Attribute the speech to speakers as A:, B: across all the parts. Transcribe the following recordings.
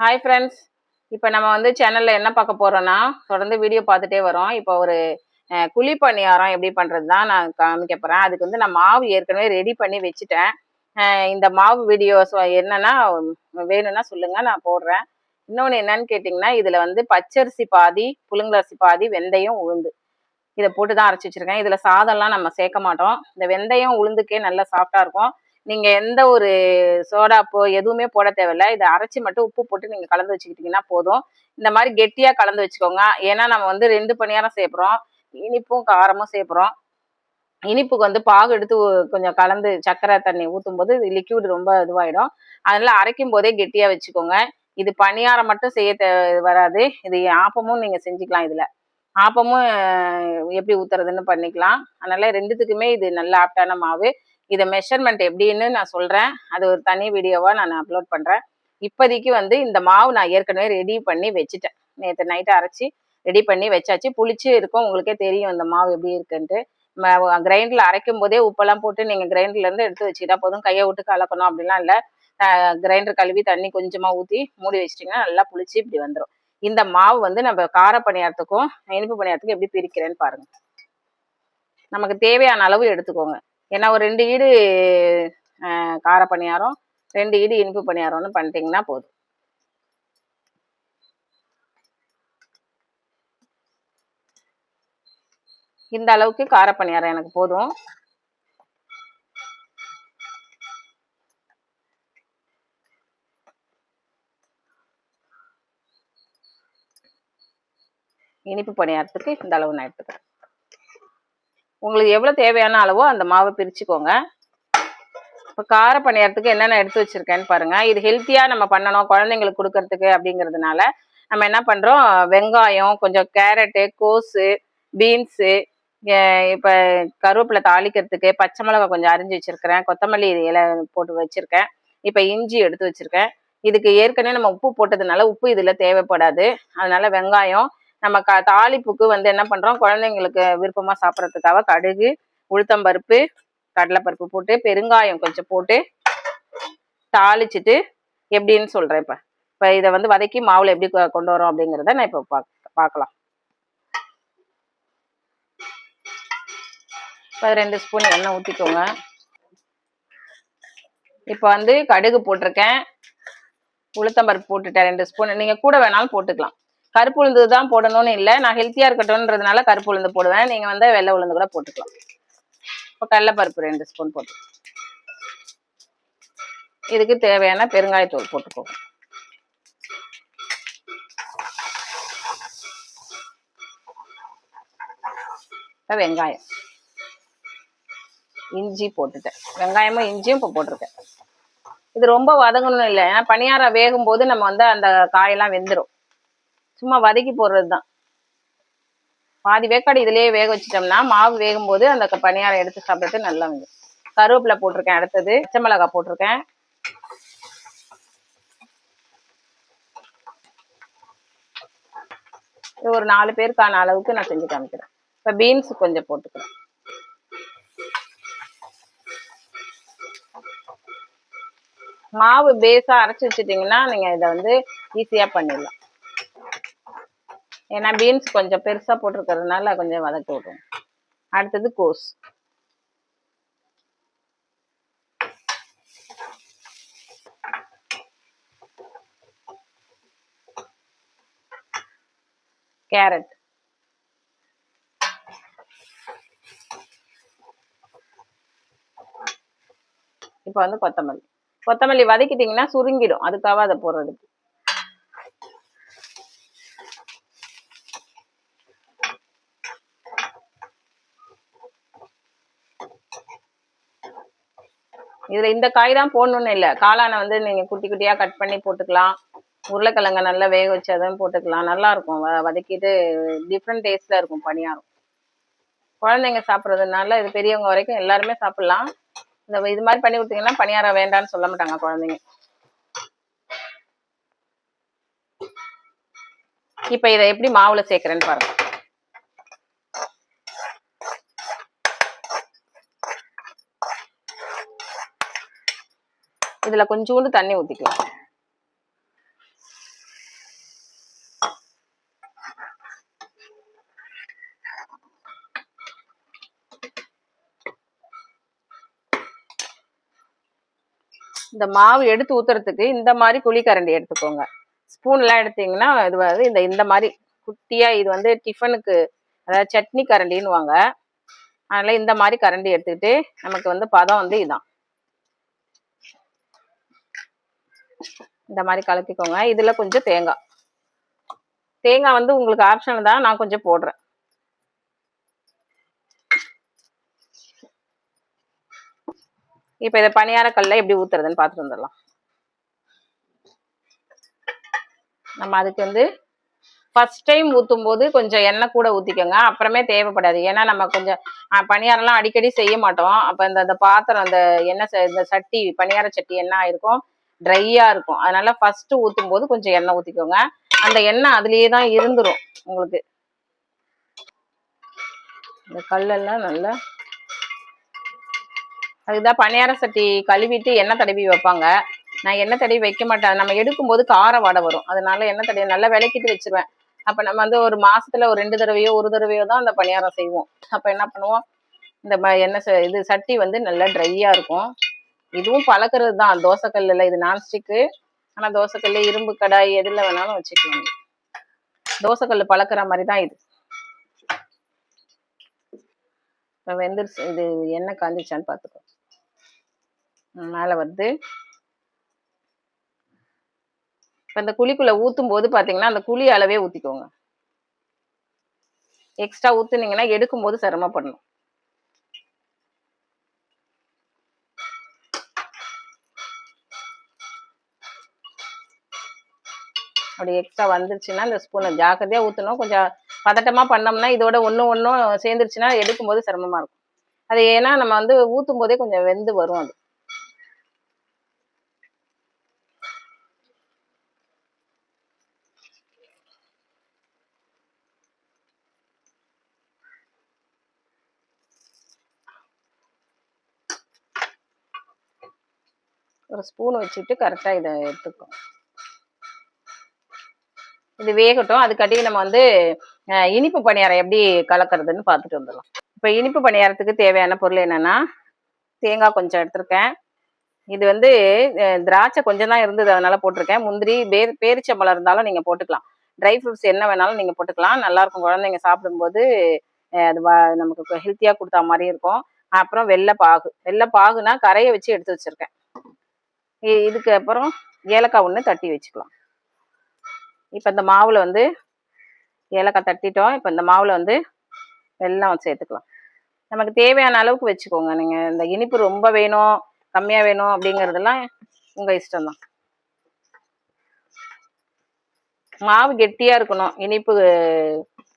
A: Hi friends இப்போ நம்ம வந்து சேனலில் என்ன பார்க்க போகிறோன்னா தொடர்ந்து வீடியோ பார்த்துட்டே வரோம். இப்போ ஒரு குழி பணியாரம் எப்படி பண்ணுறது தான் நான் காமிக்க போகிறேன் அதுக்கு வந்து நான் மாவு ஏற்கனவே ரெடி பண்ணி வச்சுட்டேன். இந்த மாவு வீடியோஸ் என்னென்னா வேணும்னா சொல்லுங்கள் நான் போடுறேன். இன்னொன்று என்னன்னு கேட்டிங்கன்னா இதில் வந்து பச்சரிசி பாதி புழுங்கலரிசி பாதி வெந்தயம் உளுந்து. இதை போட்டு தான் அரைச்சி வச்சிருக்கேன். இதில் சாதம்லாம் நம்ம சேர்க்க மாட்டோம். இந்த வெந்தயம் உளுந்துக்கே நல்லா சாஃப்டாக இருக்கும். நீங்கள் எந்த ஒரு சோடாப்போ எதுவுமே போட தேவையில்ல. இதை அரைச்சி மட்டும் உப்பு போட்டு நீங்கள் கலந்து வச்சுக்கிட்டிங்கன்னா போதும். இந்த மாதிரி கெட்டியாக கலந்து வச்சுக்கோங்க. ஏன்னா நம்ம வந்து ரெண்டு பணியாரம் சேர்க்குறோம் இனிப்பும் காரமும் சேர்க்குறோம் இனிப்புக்கு வந்து பாகு எடுத்து கொஞ்சம் கலந்து சர்க்கரை தண்ணி ஊற்றும் போது லிக்யூடு ரொம்ப இதுவாயிடும். அதனால அரைக்கும் போதே கெட்டியாக வச்சுக்கோங்க. இது பணியாரம் மட்டும் செய்ய வராது. இது ஆப்பமும் நீங்கள் செஞ்சுக்கலாம் இதில். ஆப்பமும் எப்படி ஊத்துறதுன்னு பண்ணிக்கலாம். அதனால ரெண்டுத்துக்குமே இது நல்ல ஆப்டான மாவு. இதை மெஷர்மெண்ட் எப்படின்னு நான் சொல்கிறேன் அது ஒரு தனி வீடியோவாக நான் அப்லோட் பண்ணுறேன் இப்போதைக்கு வந்து இந்த மாவு நான் ஏற்கனவே ரெடி பண்ணி வச்சுட்டேன். நேற்று நைட்டு அரைச்சி ரெடி பண்ணி வச்சாச்சு. புளிச்சு இருக்கும். உங்களுக்கே தெரியும் இந்த மாவு எப்படி இருக்குன்ட்டு. கிரைண்டரில் அரைக்கும் போதே உப்பெல்லாம் போட்டு நீங்கள் கிரைண்டர்லேருந்து எடுத்து வச்சுக்கிட்டா போதும். கையை விட்டு கலக்கணும் அப்படிலாம் இல்லை. கிரைண்டர் கழுவி தண்ணி கொஞ்சமாக ஊற்றி மூடி வச்சிட்டிங்கன்னா நல்லா புளிச்சு இப்படி வந்துடும் இந்த மாவு வந்து நம்ம கார பணியாரத்துக்கும் இனிப்பு பணியாரத்துக்கும் எப்படி பிரிக்கிறேன்னு பாருங்கள் நமக்கு தேவையான அளவு எடுத்துக்கோங்க. ஏன்னா ஒரு ரெண்டு ஈடு கார பணியாரம் ரெண்டு ஈடு இனிப்பு பணியாரம்னு பண்ணிட்டீங்கன்னா போதும். இந்த அளவுக்கு கார பணியாரம் எனக்கு போதும். இனிப்பு பணியாரத்துக்கு இந்த அளவு நான் எடுத்துக்கிறேன். உங்களுக்கு எவ்வளோ தேவையான அளவோ அந்த மாவை பிரிச்சுக்கோங்க. இப்போ கார பணியாரத்துக்கு என்னென்ன எடுத்து வச்சுருக்கேன்னு பாருங்கள் இது ஹெல்த்தியாக நம்ம பண்ணணும் குழந்தைங்களுக்கு கொடுக்கறதுக்கு அப்படிங்கிறதுனால நம்ம என்ன பண்ணுறோம் வெங்காயம் கொஞ்சம் கேரட்டு கோஸு பீன்ஸு இப்போ கருவேப்பிலை தாளிக்கிறதுக்கு பச்சை மிளகாய் கொஞ்சம் அரிஞ்சு வச்சுருக்கிறேன். கொத்தமல்லி இலை போட்டு வச்சுருக்கேன். இப்போ இஞ்சி எடுத்து வச்சுருக்கேன். இதுக்கு ஏற்கனவே நம்ம உப்பு போட்டதுனால உப்பு இதில் தேவைப்படாது. அதனால வெங்காயம் நம்ம க தாளிப்புக்கு வந்து என்ன பண்ணுறோம் குழந்தைங்களுக்கு விருப்பமாக சாப்பிட்றதுக்காக கடுகு உளுத்தம்பருப்பு கடலைப்பருப்பு போட்டு பெருங்காயம் கொஞ்சம் போட்டு தாளிச்சிட்டு எப்படின்னு சொல்கிறேன் இப்போ. இப்போ இதை வந்து வதக்கி மாவில் எப்படி கொ- கொண்டு வரோம் அப்படிங்கிறத நான் இப்போ பா பார்க்கலாம் இப்போ ரெண்டு ஸ்பூன் எண்ணெய் ஊற்றிக்கோங்க இப்போ வந்து கடுகு போட்டிருக்கேன். உளுத்தம்பருப்பு போட்டுட்டேன் ரெண்டு ஸ்பூன். நீங்கள் கூட வேணாலும் போட்டுக்கலாம். கருப்பு உளுந்து தான் போடணும்னு இல்லை. நான் ஹெல்த்தியாக இருக்கட்டும்ன்றதுனால கருப்பு உளுந்து போடுவேன். நீங்கள் வந்து வெள்ளை உளுந்து கூட போட்டுக்கலாம். இப்போ கடலப்பருப்பு ரெண்டு ஸ்பூன் போட்டு. இதுக்கு தேவையான பெருங்காயத்தூள் போட்டுக்கோங்க வெங்காயம். இஞ்சி போட்டுட்டேன். வெங்காயமும் இஞ்சியும் இப்போ போட்டிருக்கேன். இது ரொம்ப வதங்கணும்னு இல்லை. ஏன்னா பணியாரம் வேகும் போது நம்ம வந்து அந்த காயெல்லாம் வெந்துடும் சும்மா வதக்கி போடுறது தான் பாதி வேக்காடு இதுலயே வேக வச்சிட்டோம்னா மாவு வேகும் போது அந்த பணியாரம் எடுத்து சாப்பிட்றது நல்லா வந்து கருவேப்பிலை போட்டிருக்கேன் அடுத்தது பச்சை மிளகா போட்டிருக்கேன். இது ஒரு நாலு பேருக்கான அளவுக்கு நான் செஞ்சு காமிக்கிறேன். இப்போ பீன்ஸ் கொஞ்சம் போட்டுக்கிறேன். மாவு பேஸா அரைச்சி வச்சிட்டிங்கன்னா நீங்க இதை வந்து ஈஸியா பண்ணிடலாம். ஏன்னா பீன்ஸ் கொஞ்சம் பெருசா போட்டிருக்கிறதுனால கொஞ்சம் வதக்கி விடுவோம். அடுத்தது கோஸ். கேரட். இப்போ வந்து கொத்தமல்லி. கொத்தமல்லி வதக்கிட்டீங்கன்னா சுருங்கிடும். அதுக்காக அதை போடுறதுக்கு. இதுல இந்த காய் தான் போடணும்னு இல்லை. காளானை வந்து நீங்க குட்டி குட்டியா கட் பண்ணி போட்டுக்கலாம். உருளைக்கிழங்க நல்லா வேக வச்சு அதையும் போட்டுக்கலாம். நல்லா இருக்கும். வதக்கிட்டு டிஃப்ரெண்ட் டேஸ்ட்ல இருக்கும் பணியாரம். குழந்தைங்க சாப்பிட்றதுனால இது பெரியவங்க வரைக்கும் எல்லாருமே சாப்பிடலாம். இந்த இது மாதிரி பண்ணி கொடுத்தீங்கன்னா பணியாரம் வேண்டாம்னு சொல்ல மாட்டாங்க குழந்தைங்க. இப்போ இதை எப்படி மாவுல சேர்க்கறேன்னு பாருங்க. இதுல கொஞ்சோண்டு தண்ணி ஊத்திக்கலாம். இந்த மாவு எடுத்து ஊத்துறதுக்கு இந்த மாதிரி குழி கரண்டி எடுத்துக்கோங்க ஸ்பூன்லாம் எடுத்தீங்கன்னா இது வந்து இந்த இந்த மாதிரி குட்டியாக இது வந்து டிஃபனுக்கு அதாவது சட்னி கரண்டின்னுவாங்க. அதனால இந்த மாதிரி கரண்டி எடுத்துக்கிட்டு நமக்கு வந்து பதம் வந்து இதுதான் இந்த மாதிரி கலக்கிக்கோங்க இதுல கொஞ்சம் தேங்காய். தேங்காய் வந்து உங்களுக்கு ஆப்ஷனல் தான் நான் கொஞ்சம் போடுறேன். இப்போ இதை பணியார கல்ல எப்படி ஊத்துறதுன்னு பார்த்துட்டு வந்துடலாம். நம்ம அதுக்கு வந்து ஃபர்ஸ்ட் டைம் ஊற்றும் போது கொஞ்சம் எண்ணெய் கூட ஊற்றிக்கோங்க அப்புறமே தேவைப்படாது. ஏன்னா நம்ம கொஞ்சம் அஹ், பணியாரம்லாம் அடிக்கடி செய்ய மாட்டோம். அப்போ இந்த பாத்திரம் அந்த எண்ணெய் இந்த சட்டி பணியார சட்டி என்ன ஆயிருக்கும்? ட்ரையாக இருக்கும். அதனால ஃபர்ஸ்ட் ஊற்றும் போது கொஞ்சம் எண்ணெய் ஊற்றிக்கோங்க அந்த எண்ணெய் அதுலேயே தான் இருந்துரும் உங்களுக்கு. இந்த கல்லெல்லாம் நல்லா அதுதான் பணியார சட்டி கழுவிட்டு எண்ணெய் தடவி வைப்பாங்க. நான் எண்ணெய் தடவி வைக்க மாட்டேன். நம்ம எடுக்கும்போது கார வாடை வரும். அதனால எண்ணெய் தடவி நல்லா விளக்கிட்டு வச்சிருவேன். அப்ப நம்ம வந்து ஒரு மாசத்துல ஒரு ரெண்டு தடவையோ ஒரு தடவையோ தான் அந்த பணியாரம் செய்வோம். அப்ப என்ன பண்ணுவோம்? இந்த ம- எண்ணெய் ச- இது சட்டி வந்து நல்லா ட்ரையா இருக்கும். இதுவும் பழக்கிறது தான் தோசைக்கல்லுல இது நான்ஸ்டிக்கு. ஆனா தோசைக்கல் இரும்பு கடாய் எதுல வேணாலும் வச்சுக்கலாம். தோசைக்கல் பழக்கிற மாதிரி தான் இது. இப்போ வெந்துருச்சு. இது எண்ணெய் காஞ்சிச்சான்னு பார்த்துக்கோ மேலே வந்து இப்போ இந்த குழிக்குள்ளே ஊற்றும் போது பார்த்தீங்கன்னா அந்த குழி அளவே ஊற்றிக்கோங்க எக்ஸ்ட்ரா ஊற்றுனீங்கன்னா எடுக்கும்போது சிரமப்படணும். அப்படி எக்ஸ்ட்ரா வந்துருச்சுன்னா இந்த ஸ்பூனை ஜாக்கிரதையாக ஊற்றணும் கொஞ்சம் பதட்டமாக பண்ணோம்னா இதோட ஒன்று ஒன்றும் சேர்ந்துருச்சுன்னா எடுக்கும் போது சிரமமாக இருக்கும். அது ஏன்னா நம்ம வந்து ஊற்றும் போதே கொஞ்சம் வெந்து வரும் அது. ஒரு ஸ்பூன் வச்சுட்டு கரெக்டாக இதை எடுத்துக்கும் இது வேகட்டும். அதுக்காட்டி நம்ம வந்து இனிப்பு பணியாரம் எப்படி கலக்கிறதுன்னு பார்த்துட்டு வந்துடலாம். இப்போ இனிப்பு பணியாரத்துக்கு தேவையான பொருள் என்னன்னா தேங்காய் கொஞ்சம் எடுத்திருக்கேன். இது வந்து திராட்சை கொஞ்சம் தான் இருந்தது அதனால போட்டிருக்கேன். முந்திரி பேர் பேரிச்சம்பழம் இருந்தாலும் நீங்கள் போட்டுக்கலாம். ட்ரை ஃப்ரூட்ஸ் என்ன வேணாலும் நீங்கள் போட்டுக்கலாம். நல்லாயிருக்கும் குழந்தைங்க சாப்பிடும்போது அது வ- நமக்கு ஹெல்த்தியாக கொடுத்தா மாதிரி இருக்கும். அப்புறம் வெள்ளை பாகு. வெள்ளை பாகுனா கரையை வச்சு எடுத்து வச்சுருக்கேன். இதுக்கு அப்புறம் ஏலக்காய் ஒன்று தட்டி வச்சுக்கலாம். இப்போ இந்த மாவில் வந்து ஏலக்காய் தட்டிட்டோம். இப்போ இந்த மாவில் வந்து வெள்ளம் சேர்த்துக்கலாம். நமக்கு தேவையான அளவுக்கு வச்சுக்கோங்க. நீங்கள் இந்த இனிப்பு ரொம்ப வேணும் கம்மியாக வேணும் அப்படிங்கிறதெல்லாம் உங்கள் இஷ்டம்தான். மாவு கெட்டியாக இருக்கணும். இனிப்பு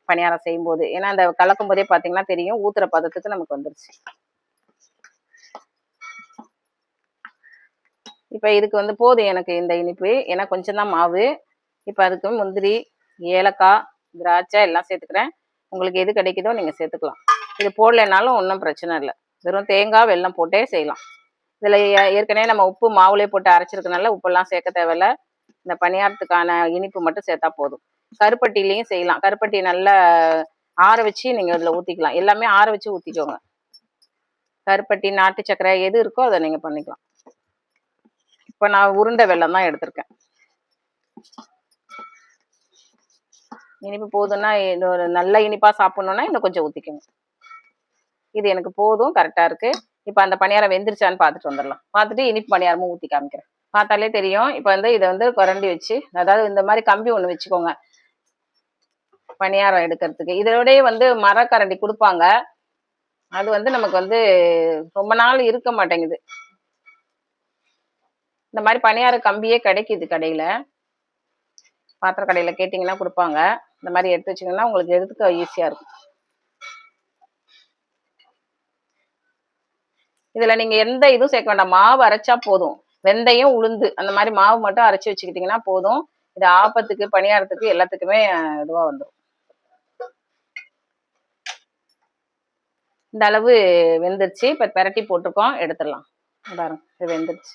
A: பணியாரம் செய்யும்போது. ஏன்னா அந்த கலக்கும் போதே பார்த்தீங்கன்னா தெரியும். ஊத்துற பதத்துக்கு நமக்கு வந்துருச்சு. இப்போ இதுக்கு வந்து போதும் எனக்கு இந்த இனிப்பு. ஏன்னா கொஞ்சம் தான் மாவு. இப்போ அதுக்கு முந்திரி ஏலக்காய் திராட்சை எல்லாம் சேர்த்துக்கிறேன். உங்களுக்கு எது கிடைக்குதோ நீங்கள் சேர்த்துக்கலாம். இது போடலைனாலும் ஒன்றும் பிரச்சனை இல்லை. வெறும் தேங்காய் வெல்லம் போட்டே செய்யலாம். இதில் ஏற்கனவே நம்ம உப்பு மாவுலே போட்டு அரைச்சிருக்கனால உப்பெல்லாம் சேர்க்க தேவையில்ல. இந்த பணியாரத்துக்கான இனிப்பு மட்டும் சேர்த்தா போதும். கருப்பட்டிலையும் செய்யலாம். கருப்பட்டி நல்லா ஆற வச்சு நீங்கள் இதில் ஊற்றிக்கலாம் எல்லாமே ஆற வச்சு ஊற்றிக்கோங்க கருப்பட்டி நாட்டு சர்க்கரை எது இருக்கோ அதை நீங்கள் பண்ணிக்கலாம். இப்போ நான் உருண்டை வெல்லம் தான் எடுத்திருக்கேன். இனிப்பு போதும்னா இது ஒரு நல்ல இனிப்பா சாப்பிடணும்னா இன்னும் கொஞ்சம் ஊற்றிக்கோங்க இது எனக்கு போதும் கரெக்டாக இருக்கு. இப்போ அந்த பணியாரம் வெந்துருச்சான்னு பார்த்துட்டு வந்துடலாம் பார்த்துட்டு இனிப்பு பணியாரமும் ஊற்றி காமிக்கிறேன். பார்த்தாலே தெரியும். இப்போ வந்து இதை வந்து குரண்டி வச்சு அதாவது இந்த மாதிரி கம்பி ஒன்று வச்சுக்கோங்க. பணியாரம் எடுக்கிறதுக்கு. இதோடய வந்து மரக்கரண்டி கொடுப்பாங்க. அது வந்து நமக்கு வந்து ரொம்ப நாள் இருக்க மாட்டேங்குது. இந்த மாதிரி பணியார கம்பியே கிடைக்குது கடையில். பாத்திர கடையில் கேட்டிங்கன்னா கொடுப்பாங்க. இந்த மாதிரி எடுத்து வச்சிங்கன்னா உங்களுக்கு எடுத்துக்க ஈஸியாக இருக்கும். இதில் நீங்கள் எந்த இதுவும் சேர்க்க வேண்டாம். மாவு அரைச்சா போதும். வெந்தயம் உளுந்து அந்த மாதிரி மாவு மட்டும் அரைச்சி வச்சுக்கிட்டிங்கன்னா போதும். இது ஆப்பத்துக்கு பணியாரத்துக்கு எல்லாத்துக்குமே இதுவாக வந்துடும் இந்த அளவு வெந்துருச்சு. இப்போ பெரட்டி போட்டிருக்கோம். எடுத்துடலாம். பாருங்க இது வெந்துருச்சு.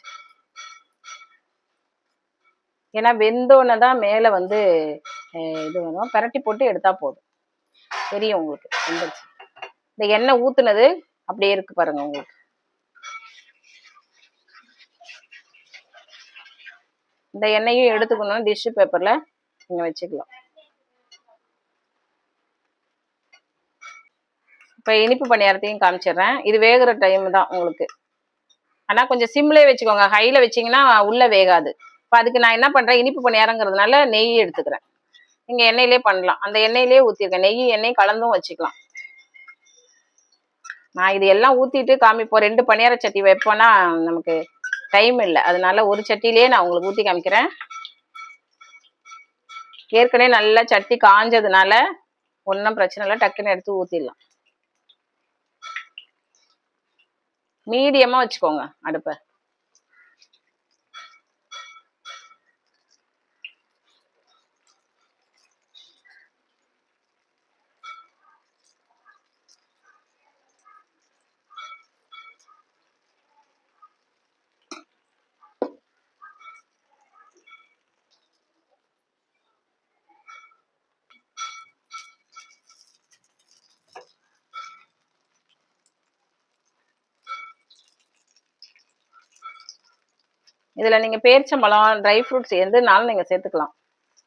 A: ஏன்னா வெந்தோன்னே தான் மேலே வந்து இது வரும். பரட்டி போட்டு எடுத்தா போதும். தெரியும் உங்களுக்கு. வெந்துருச்சு. இந்த எண்ணெய் ஊத்துனது அப்படியே இருக்கு பாருங்க உங்களுக்கு. இந்த எண்ணெயும் எடுத்துக்கணும். டிஷ்யூ பேப்பர்ல நீங்க வச்சுக்கலாம். இப்போ இனிப்பு பணியாரத்தையும் காமிச்சிடுறேன். இது வேகிற டைம் தான் உங்களுக்கு. ஆனால் கொஞ்சம் சிம்லே வச்சுக்கோங்க. ஹையில் வச்சிங்கன்னா உள்ளே வேகாது. இப்போ அதுக்கு நான் என்ன பண்ணுறேன் இனிப்பு பணியாரங்கிறதுனால நெய் எடுத்துக்கிறேன். நீங்கள் எண்ணெயிலே பண்ணலாம். அந்த எண்ணெயிலே ஊற்றிருக்கேன் நெய் எண்ணெய் கலந்தும் வச்சுக்கலாம். நான் இது எல்லாம் ஊற்றிட்டு காமிப்போம் ரெண்டு பணியார சட்டி வைப்போன்னா நமக்கு டைம் இல்லை. அதனால ஒரு சட்டிலேயே நான் உங்களுக்கு ஊற்றி காமிக்கிறேன். ஏற்கனவே நல்லா சட்டி காஞ்சதுனால ஒன்றும் பிரச்சனை இல்லை. டக்குன்னு எடுத்து ஊற்றிடலாம் மீடியமாக வச்சுக்கோங்க அடுப்பை. இதில் நீங்கள் பேரிச்சம்பழம் ட்ரை ஃப்ரூட்ஸ் எதுனாலும் நீங்கள் சேர்த்துக்கலாம்.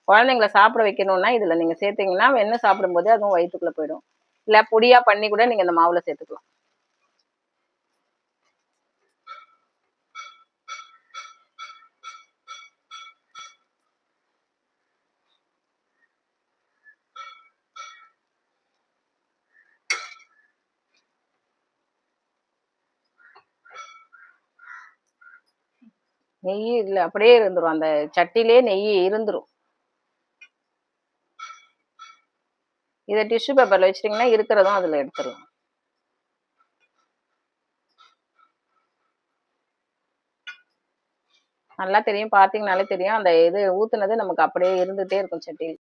A: குழந்தைங்கள சாப்பிட வைக்கணும்னா இதில் நீங்கள் சேர்த்தீங்கன்னா வெண்ணெய் சாப்பிடும்போது அதுவும் வயிற்றுக்குள்ளே போயிடும். இல்லை பொடியாக பண்ணி கூட நீங்கள் இந்த மாவில் சேர்த்துக்கலாம். நெய் இல்லை அப்படியே இருந்துரும். அந்த சட்டிலே நெய் இருந்துரும். இதை டிஷ்யூ பேப்பர்ல வச்சிட்டிங்கன்னா இருக்கிறதும் அதில் எடுத்துடலாம். நல்லா தெரியும். பார்த்தீங்கனாலே தெரியும். அந்த இது ஊத்துனது நமக்கு அப்படியே இருந்துகிட்டே இருக்கும் சட்டியில்.